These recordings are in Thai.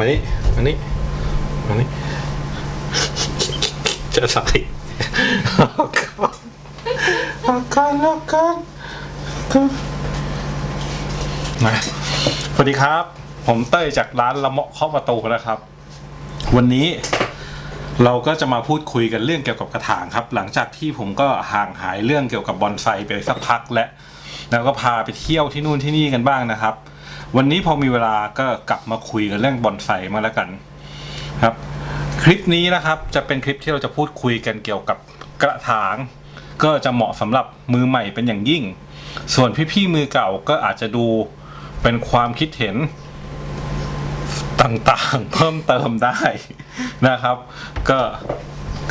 บอกก่อนลุกมานี่มานี่มานี่จะส่เอาก่อนเอาก่อนเอาก่อนมาสวัสดีครับ ผมเต้ยจากร้านละเมาะเคาะประตูนะครับ วันนี้เราก็จะมาพูดคุยกันเรื่องเกี่ยวกับกระถางครับ หลังจากที่ผมก็ห่างหายเรื่องเกี่ยวกับบอนไซไปสักพักและ แล้วก็พาไปเที่ยวที่นู่นที่นี่กันบ้างนะครับ วันนี้พอมีเวลาก็กลับมาคุยกันเรื่องบอนไซมาแล้วกันครับ คลิปนี้นะครับจะเป็นคลิปที่เราจะพูดคุยกันเกี่ยวกับกระถาง ก็จะเหมาะสำหรับมือใหม่เป็นอย่างยิ่ง ส่วนพี่ๆมือเก่าก็อาจจะดูเป็นความคิดเห็นต่างๆ เพิ่มเติมได้นะครับ ก็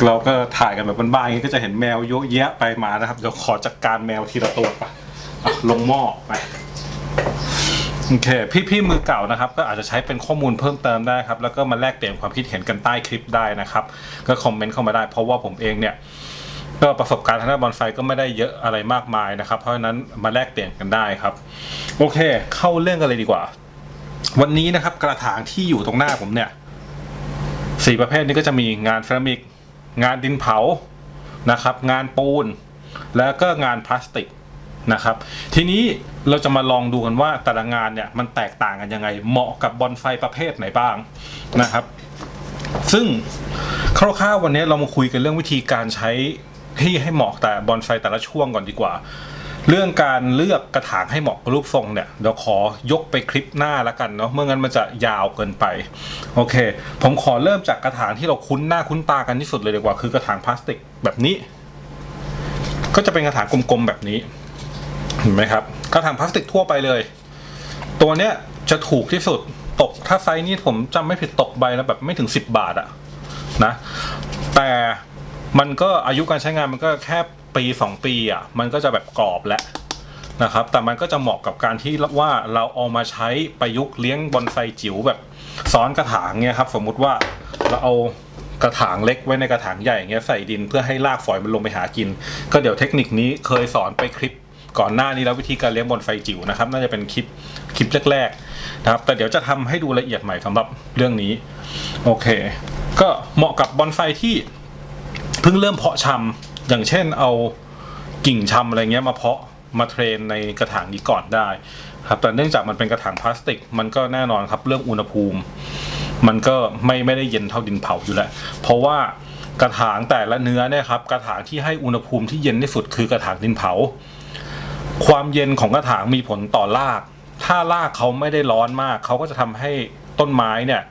เราก็ถ่ายกันแบบบ้านๆอย่างนี้ก็จะเห็นแมวเยอะแยะไปมานะครับเดี๋ยวขอจัดการแมวทีละตัวไปลงหม้อไป โอเค พี่ๆมือเก่านะครับ ก็อาจจะใช้เป็นข้อมูลเพิ่มเติมได้ครับ แล้วก็มาแลกเปลี่ยนความคิดเห็นกันใต้คลิปได้นะครับ ก็คอมเมนต์เข้ามาได้ เพราะว่าผมเองเนี่ยก็ประสบการณ์ทางด้านบอลไฟก็ไม่ได้เยอะอะไรมากมายนะครับ เพราะฉะนั้นมาแลกเปลี่ยนกันได้ครับ โอเค เข้าเรื่องกันเลยดีกว่า วันนี้นะครับกระถางที่อยู่ตรงหน้าผมเนี่ยสี่ประเภทนี้ก็จะมีงานเซรามิก งานดินเผานะครับ งานปูน แล้วก็งานพลาสติก นะครับ ทีนี้เราจะมาลองดูกันว่าแต่ละงานเนี่ยมันแตกต่างกันยังไง เหมาะกับบอลไฟประเภทไหนบ้างนะครับ ซึ่งคร่าวๆวันนี้เรามาคุยกันเรื่องวิธีการใช้ที่ให้เหมาะแต่บอลไฟแต่ละช่วงก่อนดีกว่า เรื่องการเลือกกระถางให้เหมาะกับรูปทรงเนี่ยเดี๋ยวขอยกไปคลิปหน้าล้วกันเนาะเมื่องั้นมันจะยาวเกินไปโอเค ผมขอเริ่มจากกระถางที่เราคุ้นหน้าคุ้นตากันที่สุดเลยดีกว่าคือกระถางพลาสติกแบบนี้ ก็จะเป็นกระถางกลมๆแบบนี้ เห็นไหมครับกระถางพลาสติกทั่วไปเลย ตัวเนี้ยจะถูกที่สุดตกถ้าไซส์นี้ผมจำไม่ผิดตกใบแล้วแบบไม่ถึง 10 บาทอะนะแต่มันก็อายุการใช้งานมันก็แค่ปีสองปีอะมันก็จะแบบกรอบแล้วนะครับ แต่มันก็จะเหมาะกับการที่ว่าเราเอามาใช้ประยุกต์เลี้ยงบอนไซจิ๋วแบบซ้อนกระถางเนี่ยครับ สมมุติว่าเราเอากระถางเล็กไว้ในกระถางใหญ่เงี้ยใส่ดินเพื่อให้รากฝอยมันลงไปหากิน ก็เดี๋ยวเทคนิคนี้เคยสอนไปคลิป ก่อนหน้านี้แล้ววิธีการเลี้ยงบอนไฟจิ๋วนะครับ น่าจะเป็นคลิปคลิปแรกๆนะครับ แต่เดี๋ยวจะทำให้ดูละเอียดใหม่สำหรับเรื่องนี้ โอเค ก็เหมาะกับบอนไฟที่เพิ่งเริ่มเพาะชำอย่างเช่นเอากิ่งชำอะไรเงี้ยมาเพาะมาเทรนในกระถางนี้ก่อนได้ครับแต่เนื่องจากมันเป็นกระถางพลาสติก มันก็แน่นอนครับเรื่องอุณหภูมิ มันก็ไม่ไม่ได้เย็นเท่าดินเผาอยู่แล้ว เพราะว่ากระถางแต่ละเนื้อเนี่ยครับกระถางที่ให้อุณหภูมิที่เย็นที่สุดคือกระถางดินเผา ความเย็นของกระถางมีผลต่อราก ถ้ารากเขาไม่ได้ร้อนมาก เขาก็จะทำให้ต้นไม้เนี่ย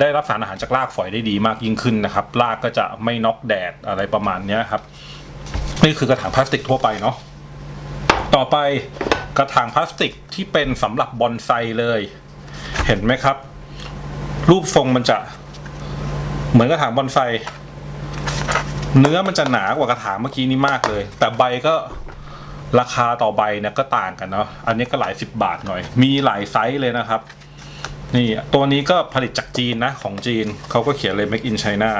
ได้รับสารอาหารจากรากฝอยได้ดีมากยิ่งขึ้นนะครับ รากก็จะไม่น็อกแดดอะไรประมาณนี้ครับ นี่คือกระถางพลาสติกทั่วไปเนาะ ต่อไปกระถางพลาสติกที่เป็นสำหรับบอนไซเลย เห็นไหมครับ รูปทรงมันจะเหมือนกระถางบอนไซ เนื้อมันจะหนากว่ากระถางเมื่อกี้นี้มากเลย แต่ใบก็ ราคาต่อใบเนี่ยก็ต่างกันเนาะอันนี้ก็หลายสิบบาทหน่อย มีหลายไซส์เลยนะครับ นี่ตัวนี้ก็ผลิตจากจีนนะของจีนเขาก็เขียนเลย make in China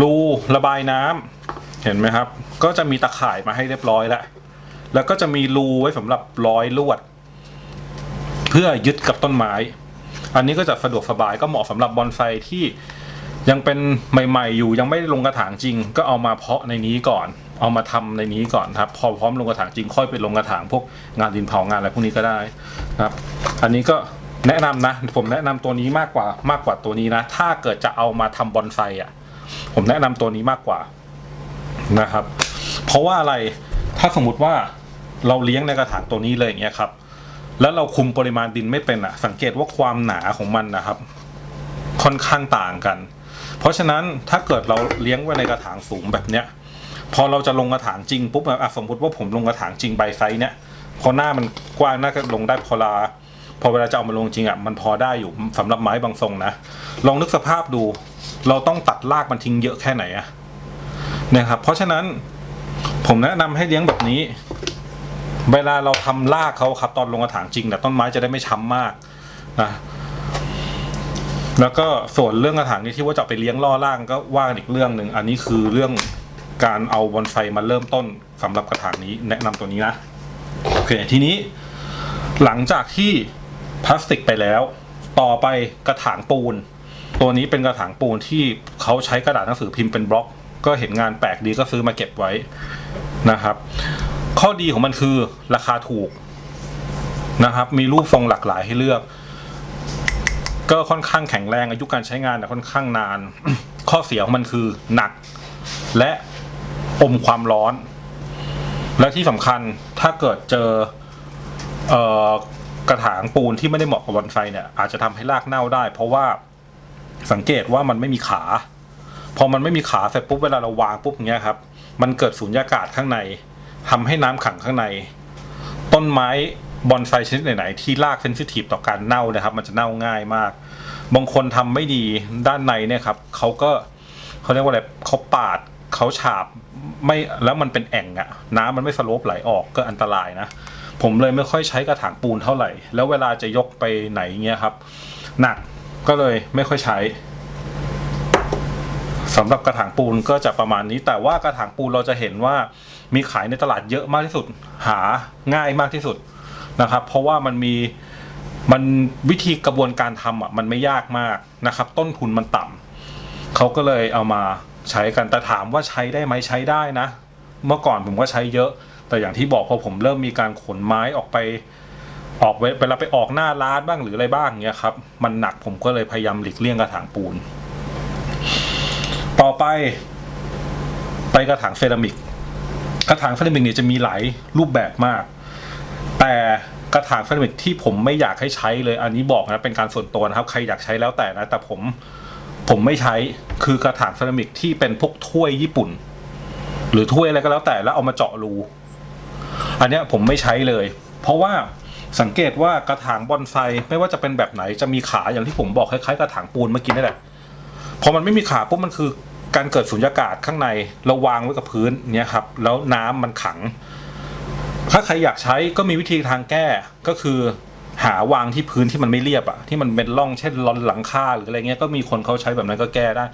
รูระบายน้ำเห็นไหมครับ ก็จะมีตะข่ายมาให้เรียบร้อยแล้วแล้วก็จะมีรูไว้สำหรับร้อยลวด เพื่อยึดกับต้นไม้ อันนี้ก็จะสะดวกสบายก็เหมาะสำหรับบอนไซที่ยังเป็นใหม่ ๆ อยู่ยังไม่ลงกระถางจริง ก็เอามาเพาะในนี้ก่อน เอามาทำในนี้ก่อนครับ พอพร้อมลงกระถางจริงค่อยไปลงกระถางพวกงานดินเผางานอะไรพวกนี้ก็ได้นะครับ อันนี้ก็แนะนำนะ ผมแนะนำตัวนี้มากกว่ามากกว่าตัวนี้นะ ถ้าเกิดจะเอามาทำบอนไซอะ ผมแนะนำตัวนี้มากกว่านะครับ เพราะว่าอะไรถ้าสมมติว่าเราเลี้ยงในกระถางตัวนี้เลยอย่างเงี้ยครับ แล้วเราคุมปริมาณดินไม่เป็นอะ สังเกตว่าความหนาของมันนะครับ ค่อนข้างต่างกัน เพราะฉะนั้นถ้าเกิดเราเลี้ยงไว้ในกระถางสูงแบบเนี้ย พอเราจะลงกระถางจริงปุ๊บอะสมมติว่าผมลงกระถางจริงใบไซส์เนี้ยพอหน้ามันกว้างหน่าจะลงได้พอลาพอเวลาจะเอามาลงจริงอะมันพอได้อยู่สำหรับไม้บางทรงนะลองนึกสภาพดู เราต้องตัดรากมันทิ้งเยอะแค่ไหนอะนะครับ เพราะฉะนั้นผมแนะนำให้เลี้ยงแบบนี้ เวลาเราทำรากเขาครับ ตอนลงกระถางจริงแต่ต้นไม้จะได้ไม่ช้ำมากนะแล้วก็ส่วนเรื่องกระถางนี้ที่ว่าจะไปเลี้ยงล่อล่างก็ว่ากันอีกเรื่องหนึ่งอันนี้คือเรื่อง การเอาบอนไฟมาเริ่มต้นสำหรับกระถางนี้แนะนำตัวนี้นะ โอเค ทีนี้หลังจากที่พลาสติกไปแล้ว ต่อไปกระถางปูน ตัวนี้เป็นกระถางปูนที่เขาใช้กระดาษหนังสือพิมพ์เป็นบล็อก ก็เห็นงานแปลกดีก็ซื้อมาเก็บไว้นะครับ ข้อดีของมันคือราคาถูกนะครับ มีรูปทรงหลากหลายให้เลือก ก็ค่อนข้างแข็งแรงอายุการใช้งานค่อนข้างนาน ข้อเสียของมันคือหนักและ อมความร้อน และที่สำคัญถ้าเกิดเจอเอ่อกระถางปูนที่ไม่ได้เหมาะกับบอนไซเนี่ย อาจจะทำให้รากเน่าได้ เพราะว่าสังเกตว่ามันไม่มีขา พอมันไม่มีขาเสร็จปุ๊บเวลาเราวางปุ๊บอย่างเงี้ยครับ มันเกิดสูญญากาศข้างในทำให้น้ำขังข้างใน ต้นไม้บอนไซชนิดไหนๆที่รากเซนซิทีฟต่อการเน่านะครับ มันจะเน่าง่ายมาก บางคนทำไม่ดีด้านในเนี่ยครับเขาก็เขาเรียกว่าอะไรเขาปาด เขาฉาบไม่แล้วมันเป็นแอ่งอะน้ำมันไม่สโลปไหลออกก็อันตรายนะ ผมเลยไม่ค่อยใช้กระถางปูนเท่าไหร่ แล้วเวลาจะยกไปไหนเงี้ยครับ หนักก็เลยไม่ค่อยใช้สำหรับกระถางปูนก็จะประมาณนี้ แต่ว่ากระถางปูนเราจะเห็นว่ามีขายในตลาดเยอะมากที่สุด หาง่ายมากที่สุดนะครับ เพราะว่ามันมีมันวิธีกระบวนการทำอะมันไม่ยากมากนะครับ ต้นทุนมันต่ำเขาก็เลยเอามา ใช้กันแต่ถามว่าใช้ได้ไหมใช้ได้นะ เมื่อก่อนผมก็ใช้เยอะ แต่อย่างที่บอกพอผมเริ่มมีการขนไม้ออกไป ออกเวเวลาไปออกหน้าร้านบ้างหรืออะไรบ้างเงี้ยครับ มันหนักผมก็เลยพยายามหลีกเลี่ยงกระถางปูน ต่อไป ไปกระถางเซรามิก กระถางเซรามิกเนี่ยจะมีหลายรูปแบบมาก แต่กระถางเซรามิกที่ผมไม่อยากให้ใช้เลย อันนี้บอกนะเป็นการส่วนตัวนะครับ ใครอยากใช้แล้วแต่นะ แต่ผม ผมไม่ใช้คือกระถางเซรามิกที่เป็นพวกถ้วยญี่ปุ่น หรือถ้วยอะไรก็แล้วแต่แล้วเอามาเจาะรูอันเนี้ยผมไม่ใช้เลย เพราะว่าสังเกตว่ากระถางบอนไซไม่ว่าจะเป็นแบบไหนจะมีขาอย่างที่ผมบอกคล้ายๆกระถางปูนเมื่อกี้นี่แหละพอมันไม่มีขาปุ๊บมันคือการเกิดสุญญากาศข้างในเราวางไว้กับพื้นเนี่ยครับ แล้วน้ำมันขัง ถ้าใครอยากใช้ก็มีวิธีทางแก้ก็คือ หาวางที่พื้นที่มันไม่เรียบอะที่มันเป็นร่องเช่นรอนหลังคาหรืออะไรเงี้ยก็มีคนเขาใช้แบบนั้นก็แก้ได้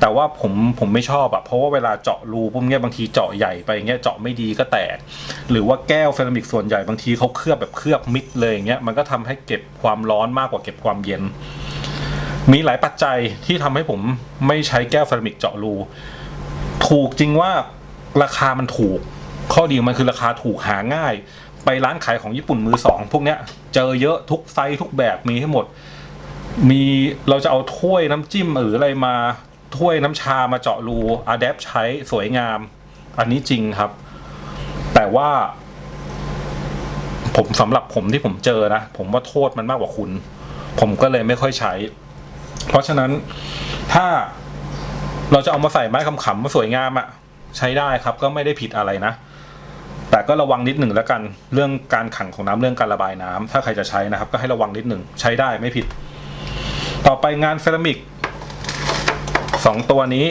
แต่ว่าผมผมไม่ชอบอะเพราะว่าเวลาเจาะรูปุ๊บเนี้ยบางทีเจาะใหญ่ไปเงี้ยเจาะไม่ดีก็แตก หรือว่าแก้วเซรามิกส่วนใหญ่บางทีเขาเคลือบแบบเคลือบมิดเลยอย่างเงี้ยมันก็ทำให้เก็บความร้อนมากกว่าเก็บความเย็น มีหลายปัจจัยที่ทำให้ผมไม่ใช้แก้วเซรามิกเจาะรู ถูกจริงว่าราคามันถูก ข้อดีมันคือราคาถูกหาง่าย ไปร้านขายของญี่ปุ่นมือสองพวกเนี้ย เจอเยอะทุกไซส์ทุกแบบมีให้หมด มีเราจะเอาถ้วยน้ำจิ้มหรืออะไรมาถ้วยน้ำชามาเจาะรูอะแดปใช้สวยงาม อันนี้จริงครับ แต่ว่า ผมสำหรับผมที่ผมเจอนะ ผมว่าโทษมันมากกว่าคุณ ผมก็เลยไม่ค่อยใช้ เพราะฉะนั้นถ้าเราจะเอามาใส่ไม้คำขำมาสวยงามอะใช้ได้ครับ ก็ไม่ได้ผิดอะไรนะ แต่ก็ระวังนิดหนึ่งแล้วกันเรื่องการขังของน้ำเรื่องการระบายน้ำถ้าใครจะใช้นะครับ ก็ให้ระวังนิดหนึ่งใช้ได้ไม่ผิด ต่อไปงานเซรามิกสองตัวนี้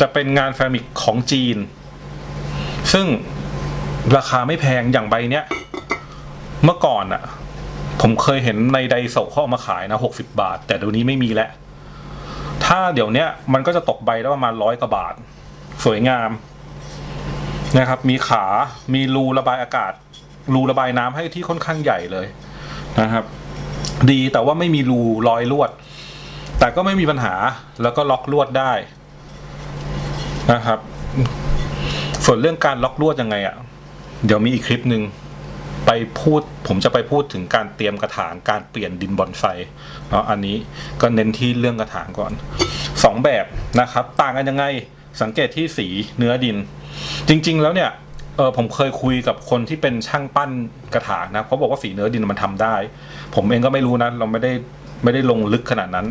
จะเป็นงานเซรามิกของจีน ซึ่งราคาไม่แพงอย่างใบเนี้ยเมื่อก่อนอะผมเคยเห็นในไดโซเขาเอามาขายนะหกสิบาท แต่เดี๋ยวนี้ไม่มีแล้ว ถ้าเดี๋ยวนี้มันก็จะตกใบละประมาณร้อยกว่าบาท สวยงาม นะครับมีขามีรูระบายอากาศ รูระบายน้ำให้ที่ค่อนข้างใหญ่เลยนะครับ ดีแต่ว่าไม่มีรูรอยลวด แต่ก็ไม่มีปัญหาแล้วก็ล็อกลวดได้นะครับ ส่วนเรื่องการล็อกลวดยังไงอะ่ะ เดี๋ยวมีอีกคลิปหนึ่งไปพูดผมจะไปพูดถึงการเตรียมกระถางการเปลี่ยนดินบอนไซเนาะอันนี้ก็เน้นที่เรื่องกระถางก่อนสองแบบนะครับ ต่างกันยังไง สังเกตที่สีเนื้อดิน จริง ๆ แล้วเนี่ยเออผมเคยคุยกับคนที่เป็นช่างปั้นกระถางนะเขาบอกว่าสีเนื้อดินมันทำได้ ผมเองก็ไม่รู้นะ เราไม่ได้ไม่ได้ลงลึกขนาดนั้น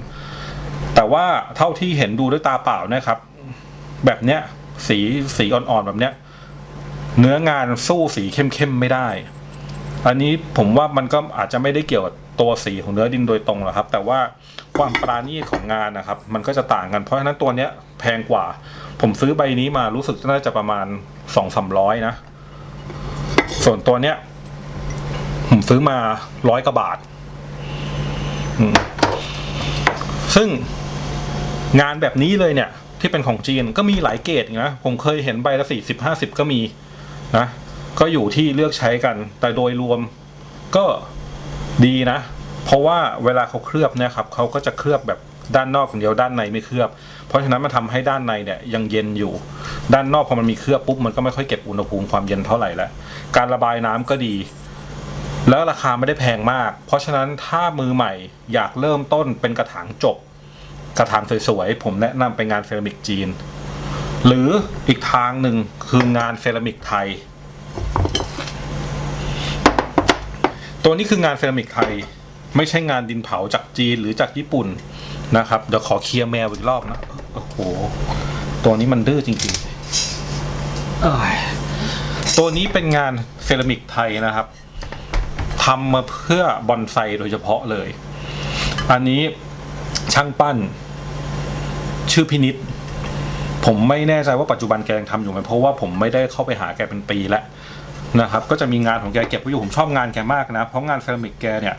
แต่ว่าเท่าที่เห็นดูด้วยตาเปล่านะครับ แบบเนี้ยสีสีอ่อนๆแบบเนี้ย เนื้องานสู้สีเข้มๆไม่ได้ อันนี้ผมว่ามันก็อาจจะไม่ได้เกี่ยวกับตัวสีของเนื้อดินโดยตรงหรอกครับ แต่ว่า ความปราณีตของงานนะครับ มันก็จะต่างกัน เพราะฉะนั้นตัวเนี้ยแพงกว่า ผมซื้อใบนี้มารู้สึกน่าจะประมาณสองสามร้อยนะ ส่วนตัวเนี้ยผมซื้อมาร้อยกว่าบาท ซึ่งงานแบบนี้เลยเนี่ย ที่เป็นของจีนก็มีหลายเกรดนะ ผมเคยเห็นใบละสี่สิบห้าสิบก็มีนะ ก็อยู่ที่เลือกใช้กัน แต่โดยรวมก็ดีนะ เพราะว่าเวลาเขาเคลือบเนี่ยครับเขาก็จะเคลือบแบบด้านนอกอย่างเดียวด้านในไม่เคลือบ เพราะฉะนั้นมันทำให้ด้านในเนี่ยยังเย็นอยู่ ด้านนอกพอมันมีเคลือบปุ๊บมันก็ไม่ค่อยเก็บอุณหภูมิความเย็นเท่าไหร่แล้วการระบายน้ำก็ดี แล้วราคาไม่ได้แพงมาก เพราะฉะนั้นถ้ามือใหม่อยากเริ่มต้นเป็นกระถางจบ กระถางสวยๆผมแนะนำไปงานเซรามิกจีน หรืออีกทางหนึ่งคืองานเซรามิกไทย ตัวนี้คืองานเซรามิกไทย ไม่ใช่งานดินเผาจากจีนหรือจากญี่ปุ่นนะครับ เดี๋ยวขอเคลียร์แมวอีกรอบนะ โอ้โห ตัวนี้มันดื้อจริงๆเอ้ยตัวนี้เป็นงานเซรามิกไทยนะครับทำมาเพื่อบอนไซโดยเฉพาะเลย อันนี้ช่างปั้น ชื่อพินิษผมไม่แน่ใจว่าปัจจุบันแกยังทำอยู่ไหมเพราะว่าผมไม่ได้เข้าไปหาแกเป็นปีแล้วนะครับ ก็จะมีงานของแกเก็บไว้อยู่ผมชอบงานแกมากนะ เพราะงานเซรามิกแกเนี่ย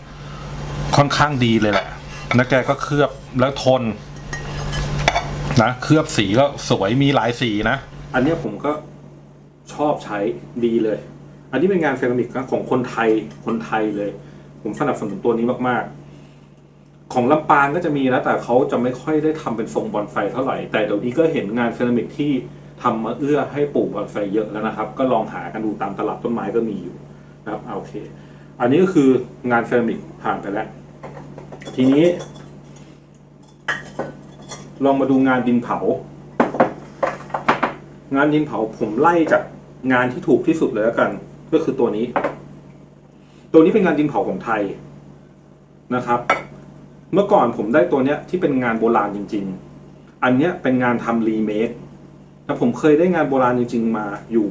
ค่อนข้างดีเลยแหละแล้วแกก็เคลือบแล้วทน นะเคลือบสีก็สวยมีหลายสีนะ อันนี้ผมก็ชอบใช้ดีเลย อันนี้เป็นงานเซรามิกของคนไทยคนไทยเลย ผมสนับสนุนตัวนี้มากๆ ของลำปางก็จะมีนะแต่เขาจะไม่ค่อยได้ทำเป็นทรงบอนไซเท่าไหร่ แต่เดี๋ยวนี้ก็เห็นงานเซรามิกที่ทำมาเอื้อให้ปลูกบอนไซเยอะแล้วนะครับ ก็ลองหากันดูตามตลาดต้นไม้ก็มีอยู่นะครับโอเค อันนี้ก็คืองานเซรามิกผ่านไปแล้ว ทีนี้ ลองมาดูงานดินเผา งานดินเผาผมไล่จากงานที่ถูกที่สุดเลยแล้วกัน ก็คือตัวนี้ ตัวนี้เป็นงานดินเผาของไทยนะครับ เมื่อก่อนผมได้ตัวเนี้ยที่เป็นงานโบราณจริง ๆ อันเนี้ยเป็นงานทำรีเมคแต่ผมเคยได้งานโบราณจริง ๆ มาอยู่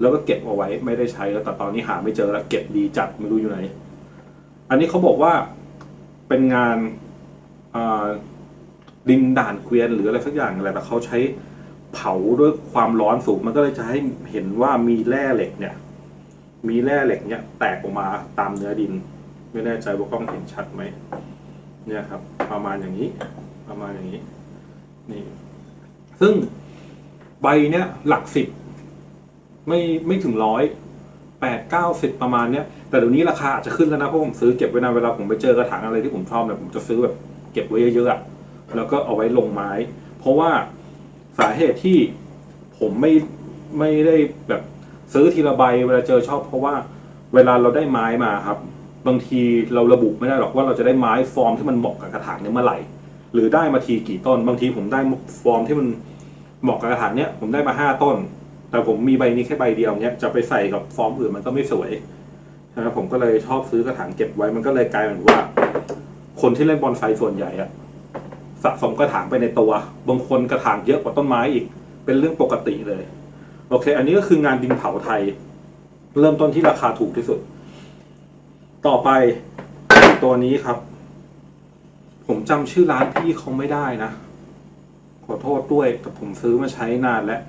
แล้วก็เก็บเอาไว้ไม่ได้ใช้แล้วแต่ตอนนี้หาไม่เจอแล้วเก็บดีจัดไม่รู้อยู่ไหน อันนี้เขาบอกว่า เป็นงานดินด่านเกวียนหรืออะไรสักอย่างอะไรแต่เขาใช้เผาด้วยความร้อนสูงมันก็เลยจะให้เห็นว่ามีแร่เหล็กเนี่ย มีแร่เหล็กเนี่ย แตกออกมาตามเนื้อดิน ไม่แน่ใจว่ากล้องเห็นชัดไหมเนี่ยครับ ประมาณอย่างนี้ ประมาณอย่างนี้ นี่ ซึ่งใบเนี่ยหลักสิบไม่ไม่ถึงร้อย แปดเก้าสิบประมาณเนี้ยแต่เดี๋ยวนี้ราคาอาจจะขึ้นแล้วนะเพราะผมซื้อเก็บไว้นานเวลาผมไปเจอกระถางอะไรที่ผมชอบเนี่ยผมจะซื้อแบบเก็บไว้เยอะๆแล้วก็เอาไว้ลงไม้ เพราะว่าสาเหตุที่ผมไม่ไม่ได้แบบซื้อทีละใบเวลาเจอชอบเพราะว่าเวลาเราได้ไม้มาครับ บางทีเราระบุไม่ได้หรอกว่าเราจะได้ไม้ฟอร์มที่มันเหมาะกับกระถางเนี้เมื่อไหร่ หรือได้มาทีกี่ต้น บางทีผมได้ฟอร์มที่มันเหมาะกับกระถางเนี้ยผมได้มาห้าต้น แต่ผมมีใบนี้แค่ใบเดียวเนี้ยจะไปใส่กับฟอร์มอื่นมันก็ไม่สวยนะครับผมก็เลยชอบซื้อกระถางเก็บไว้มันก็เลยกลายเป็นว่า คนที่เล่นบอลไซส่วนใหญ่อะสะสมกระถางไปในตัวบางคนกระถางเยอะกว่าต้นไม้อีก เป็นเรื่องปกติเลย โอเค อันนี้ก็คืองานดินเผาไทย เริ่มต้นที่ราคาถูกที่สุด ต่อไปตัวนี้ครับ ผมจำชื่อร้านพี่เขาไม่ได้นะ ขอโทษด้วยแต่ผมซื้อมาใช้นานแล้ว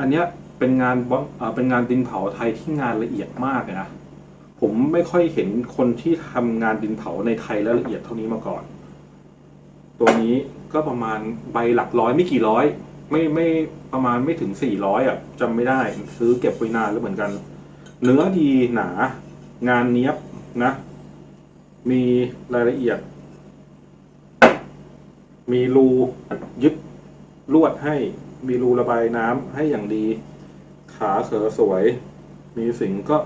อันเนี้ยเป็นงานบอนเอ่อเป็นงานดินเผาไทยที่งานละเอียดมากเลยนะผมไม่ค่อยเห็นคนที่ทำงานดินเผาในไทยแล้วละเอียดเท่านี้มาก่อน ตัวนี้ก็ประมาณใบหลักร้อยไม่กี่ร้อย ไม่ไม่ประมาณไม่ถึงสี่ร้อยอะจำไม่ได้ซื้อเก็บไว้นานแล้วเหมือนกัน เนื้อดีหนา งานเนี้ยบนะ มีรายละเอียด มีรูยึดลวดให้ มีรูระบายน้ำให้อย่างดี ขาเขอสวย มีสิงก็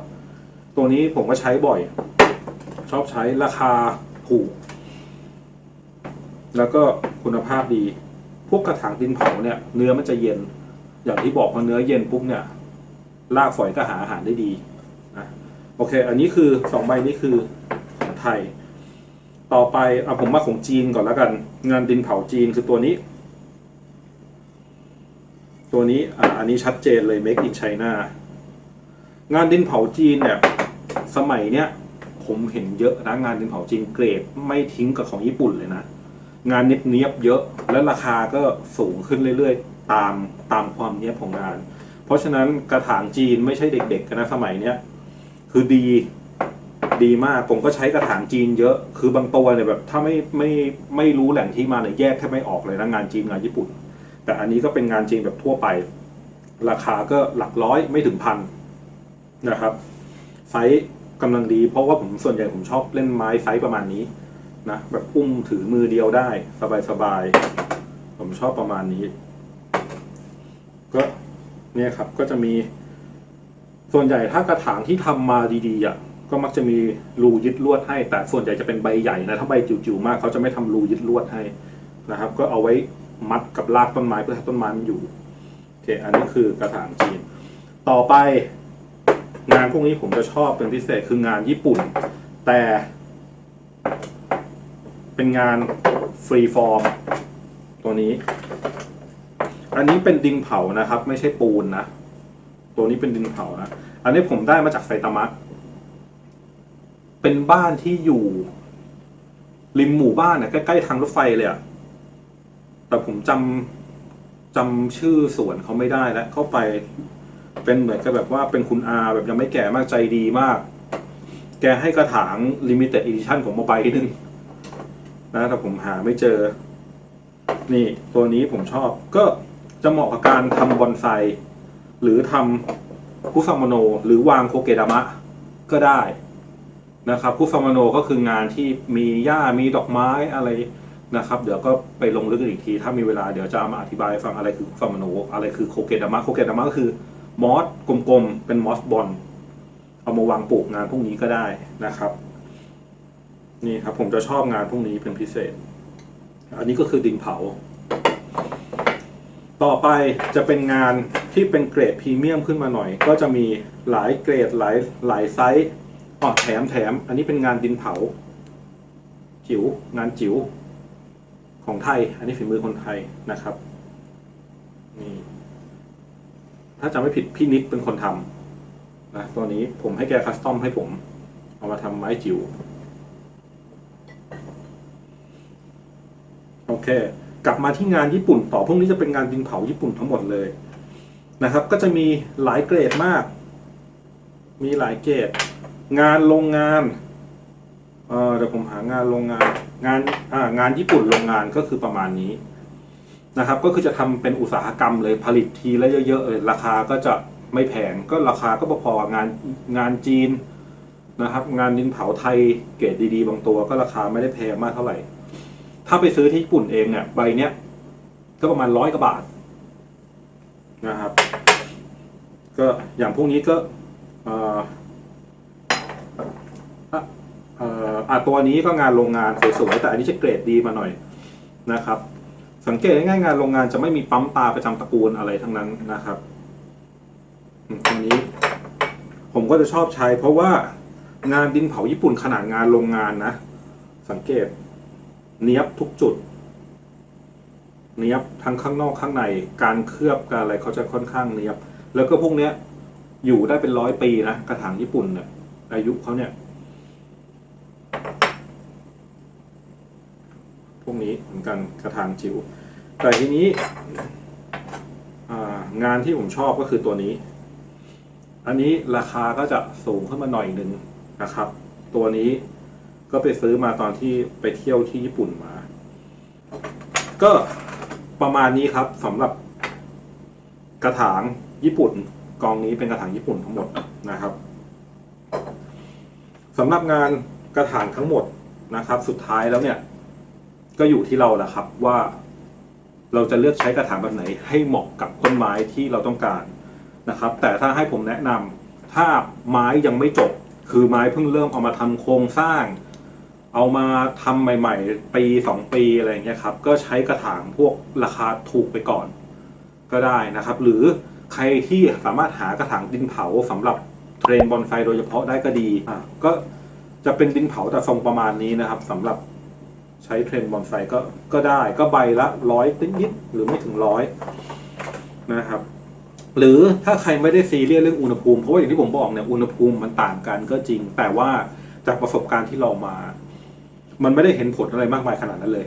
ตัวนี้ผมก็ใช้บ่อย ชอบใช้ราคาถูก แล้วก็คุณภาพดี พวกกระถางดินเผาเนี่ย เนื้อมันจะเย็น อย่างที่บอกพอเนื้อเย็นปุ๊บเนี่ยรากฝอยก็หาอาหารได้ดีนะโอเค อันนี้คือสองใบนี้คือของไทย ต่อไปเอาผมมาของจีนก่อนแล้วกัน งานดินเผาจีนคือตัวนี้ ตัวนี้อ่าอันนี้ชัดเจนเลย make in China งานดินเผาจีนเนี่ยสมัยเนี้ยผมเห็นเยอะนะงานดินเผาจีนเกรดไม่ทิ้งกับของญี่ปุ่นเลยนะ งานเนียบเยอะ และราคาก็สูงขึ้นเรื่อยๆ ตามตามความเนียบของงาน เพราะฉะนั้นกระถางจีนไม่ใช่เด็กๆกันนะสมัยเนี้ยคือดีดีมากผมก็ใช้กระถางจีนเยอะ คือบางตัวเนี่ยแบบถ้าไม่ไม่ไม่รู้แหล่งที่มาเนี่ยแยกแทบไม่ออกเลยนะงานจีนงานญี่ปุ่น แต่อันนี้ก็เป็นงานจีนแบบทั่วไป ราคาก็หลักร้อยไม่ถึงพันนะครับ ไซส์กำลังดี เพราะว่าผมส่วนใหญ่ผมชอบเล่นไม้ไซส์ประมาณนี้นะแบบอุ้มถือมือเดียวได้ สบายๆผมชอบประมาณนี้ ก็เนี่ยครับก็จะมี ส่วนใหญ่ถ้ากระถางที่ทำมาดีๆอะก็มักจะมีรูยึดลวดให้ แต่ส่วนใหญ่จะเป็นใบใหญ่นะถ้าใบจิ๋วๆมากเขาจะไม่ทำรูยึดลวดให้นะครับ ก็เอาไว้ มัดกับรากต้นไม้เพื่อให้ต้นไม้มันอยู่โอเคอันนี้คือกระถางจีน ต่อไป งานพวกนี้ผมจะชอบเป็นพิเศษคืองานญี่ปุ่น แต่ เป็นงานฟรีฟอร์มตัวนี้ อันนี้เป็นดินเผานะครับ ไม่ใช่ปูนนะตัวนี้เป็นดินเผานะ อันนี้ผมได้มาจากไซตามะ เป็นบ้านที่อยู่ ริมหมู่บ้านนะใกล้ๆทางรถไฟเลยอะ แต่ผมจำจำชื่อสวนเขาไม่ได้แล้วเข้าไปเป็นเหมือนกับแบบว่าเป็นคุณอาแบบยังไม่แก่มากใจดีมาก แกให้กระถาง limited edition ของมาใบหนึ่งนะแต่ผมหาไม่เจอ นี่ตัวนี้ผมชอบก็จะเหมาะกับการทำบอนไซ หรือทำคุซัมโน หรือวางโคเกดามะ ก็ได้นะครับคุซัมโนก็คืองานที่มีหญ้ามีดอกไม้อะไร นะครับ เดี๋ยวก็ไปลงลึกกันอีกที ถ้ามีเวลาเดี๋ยวจะเอามาอธิบายฟังอะไรคือคุซัมโนอะไรคือโคเกดามะโคเกดามะก็คือมอสกลมๆ เป็นมอสบอลเอามาวางปลูกงานพวกนี้ก็ได้นะครับ นี่ครับผมจะชอบงานพวกนี้เป็นพิเศษ อันนี้ก็คือดินเผา ต่อไปจะเป็นงานที่เป็นเกรดพรีเมียมขึ้นมาหน่อย ก็จะมีหลายเกรดหลายหลายไซส์อ๋อแถมแถม อันนี้เป็นงานดินเผา จิ๋วงานจิ๋ว ของไทย อันนี้ฝีมือคนไทยนะครับนี่ถ้าจำไม่ผิดพี่นิดเป็นคนทำนะตัวนี้ผมให้แกคัสตอมให้ผม เอามาทำไม้จิ๋วโอเค กลับมาที่งานญี่ปุ่นต่อพวกนี้จะเป็นงานดินเผาญี่ปุ่นทั้งหมดเลยนะครับ ก็จะมีหลายเกรดมาก มีหลายเกรด งานโรงงานเออเดี๋ยวผมหางานโรงงาน งานอ่างานญี่ปุ่นโรงงานก็คือประมาณนี้นะครับ ก็คือจะทำเป็นอุตสาหกรรมเลยผลิตทีละเยอะๆเลยราคาก็จะไม่แพงก็ราคาก็พอๆงานงานจีนนะครับ งานดินเผาไทยเกรดดีๆ บางตัวก็ราคาไม่ได้แพงมากเท่าไหร่ ถ้าไปซื้อที่ญี่ปุ่นเองเนี่ยใบเนี้ยก็ประมาณร้อยกว่าบาทนะครับ ก็อย่างพวกนี้ก็อ่ออะ เอ่ออะตัวนี้ก็งานโรงงานสวยๆแต่อันนี้จะเกรดดีมาหน่อยนะครับ สังเกตง่ายๆงานโรงงานจะไม่มีปั๊มตาประจำตระกูลอะไรทั้งนั้นนะครับอืมตรงนี้ ผมก็จะชอบใช้ เพราะว่างานดินเผาญี่ปุ่นขนาดงานโรงงานนะ สังเกต เนี้ยบทุกจุด เนี้ยบทั้งข้างนอกข้างในการเคลือบการอะไรเขาจะค่อนข้างเนี้ยบ แล้วก็พวกเนี้ยอยู่ได้เป็นร้อยปีนะกระถางญี่ปุ่นเนี่ยอายุเขาเนี่ย พว กนี้เหมือนกันกระถางจิ๋วแต่ทีนี้งานที่ผมชอบก็คือตัวนี้ อันนี้ราคาก็จะสูงขึ้นมาหน่อยหนึ่งนะครับ ตัวนี้ก็ไปซื้อมาตอนที่ไปเที่ยวที่ญี่ปุ่นมา ก็ประมาณนี้ครับสำหรับกระถางญี่ปุ่นกองนี้เป็นกระถางญี่ปุ่นทั้งหมดนะครับสำหรับงานกระถางทั้งหมดนะครับ สุดท้ายแล้วเนี่ย ก็อยู่ที่เราแหละครับว่าเราจะเลือกใช้กระถางแบบไหนให้เหมาะกับต้นไม้ที่เราต้องการนะครับ แต่ถ้าให้ผมแนะนำถ้าไม้ยังไม่จบ คือไม้เพิ่งเริ่มเอามาทำโครงสร้าง เอามาทำใหม่ ๆ ปีสองปีอะไรเงี้ยครับก็ใช้กระถางพวกราคาถูกไปก่อน ก็ได้นะครับ หรือใครที่สามารถหากระถางดินเผาสำหรับเทรนบอนไซโดยเฉพาะได้ก็ดีอะก็จะเป็นดินเผาแต่ทรงประมาณนี้นะครับสำหรับ ใช้เทรนบอนไซก็ก็ได้ก็ใบละร้อยนิดๆหรือไม่ถึงร้อยนะครับ หรือถ้าใครไม่ได้ซีเรียสเรื่องอุณหภูมิเพราะว่าอย่างที่ผมบอกเนี่ยอุณหภูมิมันต่างกันก็จริง แต่ว่าจากประสบการณ์ที่เรามา มันไม่ได้เห็นผลอะไรมากมายขนาดนั้นเลย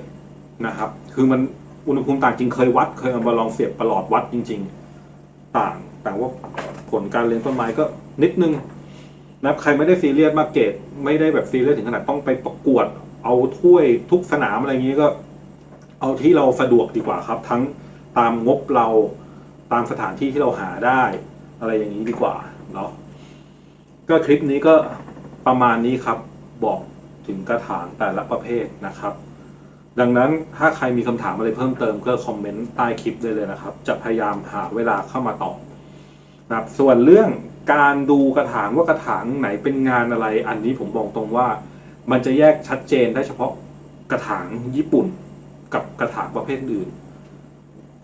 นะครับ คือมันอุณหภูมิต่างจริงเคยวัด เคยเอามาลองเสียบประหลอดวัดจริง ๆ ต่างแต่ว่าผลการเลี้ยงต้นไม้ก็นิดนึงนะครับใครไม่ได้ซีเรียสมากเกตไม่ได้แบบซีเรียสถึงขนาดต้องไปประกวด เอาถ้วยทุกสนามอะไรอย่างนี้ก็ เอาที่เราสะดวกดีกว่าครับ ทั้งตามงบเราตามสถานที่ที่เราหาได้ อะไรอย่างนี้ดีกว่าเนาะก็คลิปนี้ก็ประมาณนี้ครับบอกถึงกระถางแต่ละประเภทนะครับ ดังนั้นถ้าใครมีคำถามอะไรเพิ่มเติมก็คอมเมนต์ใต้คลิปได้เลยนะครับ จะพยายามหาเวลาเข้ามาตอบนะครับส่วนเรื่องการดูกระถางว่ากระถางไหนเป็นงานอะไร อันนี้ผมบอกตรงว่า มันจะแยกชัดเจนได้เฉพาะกระถางญี่ปุ่นกับกระถางประเภทอื่น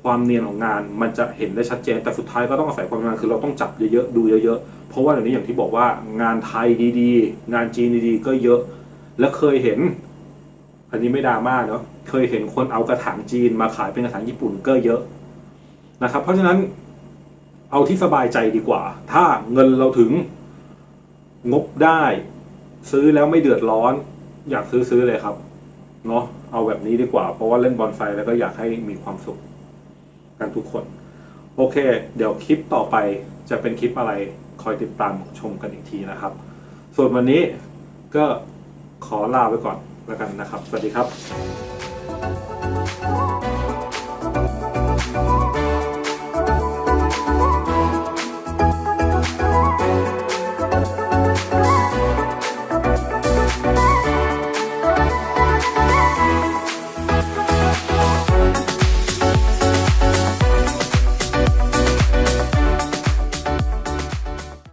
ความเนียนของงานมันจะเห็นได้ชัดเจน แต่สุดท้ายก็ต้องอาศัยความชำนคือเราต้องจับเยอะๆดูเยอะๆเพราะว่าเดี๋ยวนี้อย่างที่บอกว่างานไทยดีๆ งานจีนดีๆ ก็เยอะ และเคยเห็น อันนี้ไม่ดราม่าเนาะเคยเห็นคนเอากระถางจีนมาขายเป็นกระถางญี่ปุ่นก็เยอะนะครับ เพราะฉะนั้นเอาที่สบายใจดีกว่า ถ้าเงินเราถึงงบได้ ซื้อแล้วไม่เดือดร้อน อยากซื้อซื้อเลยครับเนาะเอาแบบนี้ดีกว่า เพราะว่าเล่นบอลไฟแล้วก็อยากให้มีความสุขกันทุกคน โอเค เดี๋ยวคลิปต่อไปจะเป็นคลิปอะไรคอยติดตามชมกันอีกทีนะครับ ส่วนวันนี้ก็ขอลาไปก่อนแล้วกันนะครับ สวัสดีครับ